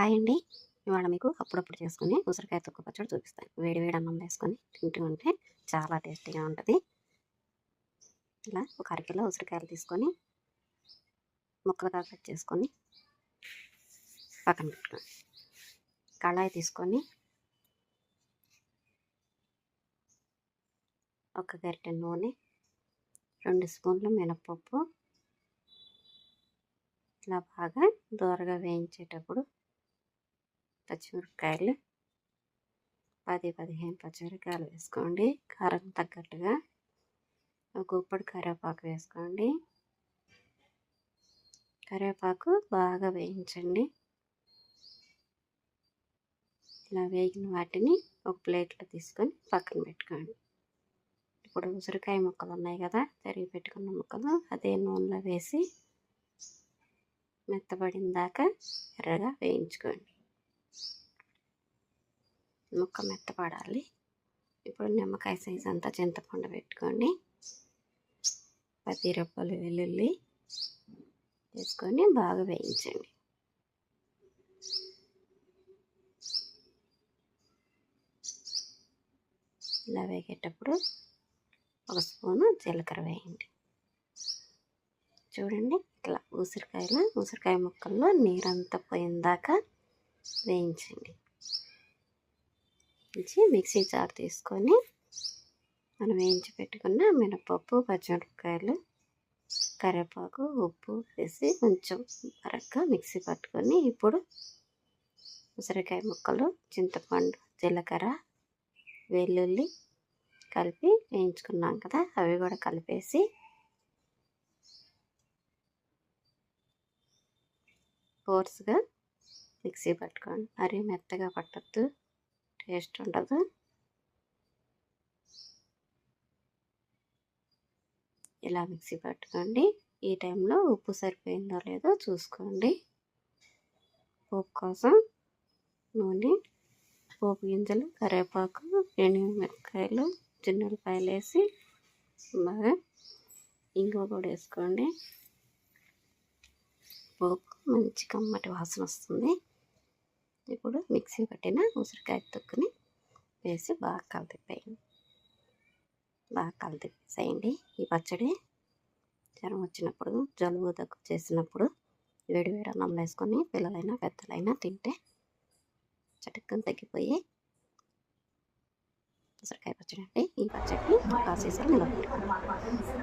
Hi అండి. ఇవాళ మీకు అప్పుడప్పుడు చేసుకుని ఉసిరికాయ తొక్క పచ్చడి చూపిస్తాను. వేడి వేడి అన్నం వేసుకొని తింటూ ఉంటే చాలా టేస్టీగా ఉంటుంది. ఇలా ఒక అరకిలో ఉసిరికాయలు తీసుకొని ముక్కలుగా కట్ చేసుకొని పక్కన పెట్టుకోండి. కళాయి తీసుకొని ఒక గరిటె నూనె రెండు స్పూన్లు మినపప్పు ఇలా బాగా దూరగా వేయించేటప్పుడు పచ్చిమిరపకాయలు పది పదిహేను పచ్చిమిరపకాయలు వేసుకోండి. కారం తగ్గట్టుగా ఒక గుప్పడి కరివేపాకు వేసుకోండి. కరివేపాకు బాగా వేయించండి. ఇలా వేగిన వాటిని ఒక ప్లేట్లో తీసుకొని పక్కన పెట్టుకోండి. ఇప్పుడు ఉసిరికాయ ముక్కలు ఉన్నాయి కదా తరిగి పెట్టుకున్న ముక్కలు అదే నూనెలో వేసి మెత్తబడిన దాకా ఎర్రగా వేయించుకోండి. ముక్క మెత్తపడాలి. ఇప్పుడు నిమ్మకాయ సైజ్ అంతా చింతపండు పెట్టుకొని పది రూపాయలు వెల్లుల్లి వేసుకొని బాగా వేయించండి. ఇలా వేగేటప్పుడు ఒక స్పూను జీలకర్ర వేయండి. చూడండి ఇట్లా ఉసిరికాయలు ఉసిరికాయ ముక్కల్లో నీరంతా పోయిందాక వేయించండి. నుంచి మిక్సీ జార్ తీసుకొని మనం వేయించి పెట్టుకున్న మినపప్పు పచ్చిమిరపకాయలు కరివేపాకు ఉప్పు వేసి కొంచెం అరగ్గా మిక్సీ పట్టుకొని ఇప్పుడు ఉసిరికాయ ముక్కలు చింతపండు జీలకర్ర వెల్లుల్లి కలిపి వేయించుకున్నాం కదా అవి కూడా కలిపేసి ఫోర్స్గా మిక్సీ పట్టుకోండి. మరీ మెత్తగా పట్టద్దు. టేస్ట్ ఉండదు. ఇలా మిక్సీ పట్టుకోండి. ఈ టైంలో ఉప్పు సరిపోయిందో లేదో చూసుకోండి. పోపు కోసం నూనె పోపు గింజలు కరివేపాకు మిరపకాయలు చిన్నపాయలు వేసి బాగా ఇంకో కూడా వేసుకోండి. పోపు మంచి కమ్మటి వాసన వస్తుంది. ఇప్పుడు మిక్సీ పట్టిన ఉసిరికాయ తొక్కుని వేసి బాగా కలిపిపోయింది బాగా కలిపిసేయండి ఈ పచ్చడి జ్వరం వచ్చినప్పుడు జలుబు దగ్గు చేసినప్పుడు వేడి వేడి అన్నం వేసుకొని పిల్లలైనా పెద్దలైనా తింటే చటుక్కని తగ్గిపోయి ఉసిరికాయ పచ్చడి అంటే ఈ పచ్చడిని కాసేసారి నిలబెట్టుకోండి